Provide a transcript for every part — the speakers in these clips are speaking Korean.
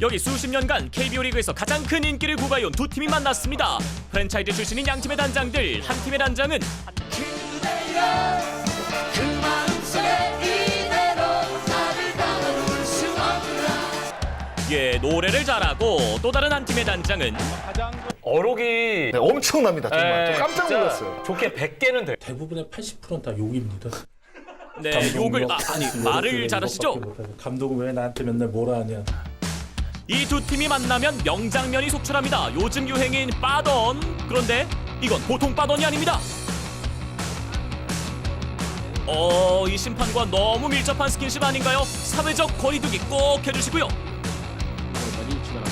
여기 수십 년간 KBO 리그에서 가장 큰 인기를 구가해온 두 팀이 만났습니다. 프랜차이즈 출신인 양 팀의 단장들 한 팀의 단장은 그 마음속에 이대로 나를 담아놓을 수 없나 예 노래를 잘하고 또 다른 한 팀의 단장은 어록이 네, 엄청납니다 정말. 예, 저 깜짝 진짜 놀랐어요. 좋게 100개는 돼. 대부분의 80%는 다 욕입니다. 네 욕을 욕, 아, 아니 욕, 말을 욕, 잘하시죠? 감독은 왜 나한테 맨날 뭐라 하냐. 이 두 팀이 만나면 명장면이 속출합니다. 요즘 유행인 빠던 그런데 이건 보통 빠던이 아닙니다. 어, 이 심판과 너무 밀접한 스킨십 아닌가요? 사회적 거리두기 꼭 해주시고요.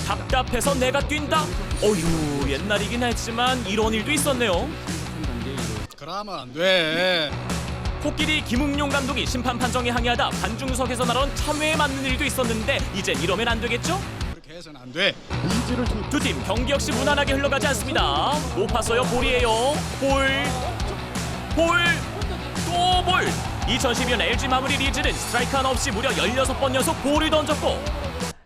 답답해서 내가 뛴다? 어휴, 옛날이긴 했지만 이런 일도 있었네요. 그러면 안 돼. 코끼리 김웅용 감독이 심판 판정에 항의하다 관중석에서 날아온 참회에 맞는 일도 있었는데 이젠 이러면 안 되겠죠? 해서는 안 돼. 두 팀 경기 역시 무난하게 흘러가지 않습니다. 높았어요 볼이에요. 볼, 볼, 또 볼. 2012년 LG 마무리 리즈는 스트라이크 하나 없이 무려 16번 연속 볼을 던졌고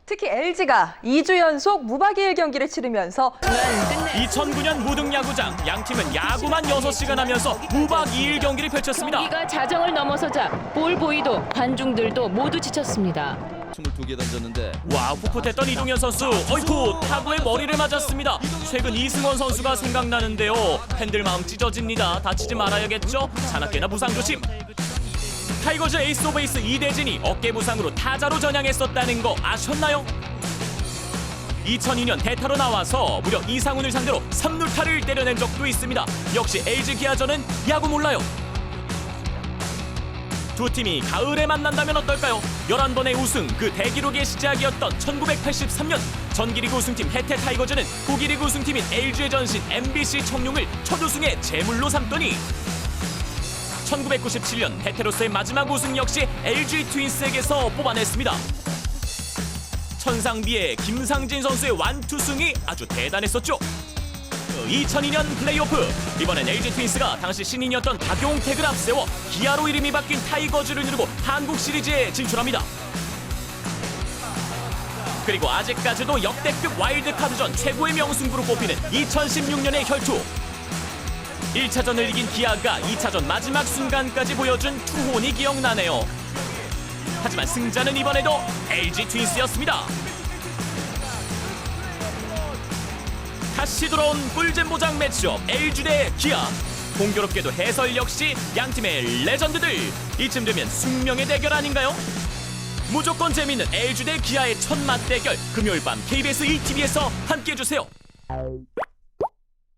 특히 LG가 2주 연속 무박이일 경기를 치르면서 2009년 무등 야구장 양 팀은 야구만 6시간 하면서 무박 2일 경기를 펼쳤습니다. 경기가 자정을 넘어서자 볼 보이도 관중들도 모두 지쳤습니다. 22개 던졌는데. 와 풋풋했던 이동현 선수. 어이쿠 타구에 머리를 맞았습니다. 최근 이승원 선수가 생각나는데요. 팬들 마음 찢어집니다. 다치지 말아야겠죠? 자나깨나 부상 조심. 타이거즈 에이스 오브 에이스 이대진이 어깨 부상으로 타자로 전향했었다는 거 아셨나요? 2002년 대타로 나와서 무려 이상훈을 상대로 3루타를 때려낸 적도 있습니다. 역시 LG 기아전은 야구 몰라요 두 팀이 가을에 만난다면 어떨까요? 11번의 우승 그 대기록의 시작이었던 1983년 전기리그 우승팀 해태 타이거즈는 후기리그 우승팀인 LG의 전신 MBC 청룡을 첫 우승의 제물로 삼더니 1997년 해태로서의 마지막 우승 역시 LG 트윈스에게서 뽑아냈습니다. 천상비의 김상진 선수의 완투승이 아주 대단했었죠. 2002년 플레이오프 이번엔 LG 트윈스가 당시 신인이었던 박용택을 앞세워 기아로 이름이 바뀐 타이거즈를 누르고 한국 시리즈에 진출합니다. 그리고 아직까지도 역대급 와일드카드전 최고의 명승부로 꼽히는 2016년의 혈투 1차전을 이긴 기아가 2차전 마지막 순간까지 보여준 투혼이 기억나네요. 하지만 승자는 이번에도 LG 트윈스였습니다. 다시 돌아온 꿀잼 보장 매치업 LG 대 기아. 공교롭게도 해설 역시 양팀의 레전드들. 이쯤 되면 숙명의 대결 아닌가요? 무조건 재밌는 LG 대 기아의 첫 맞대결. 금요일 밤 KBS 1TV에서 함께해주세요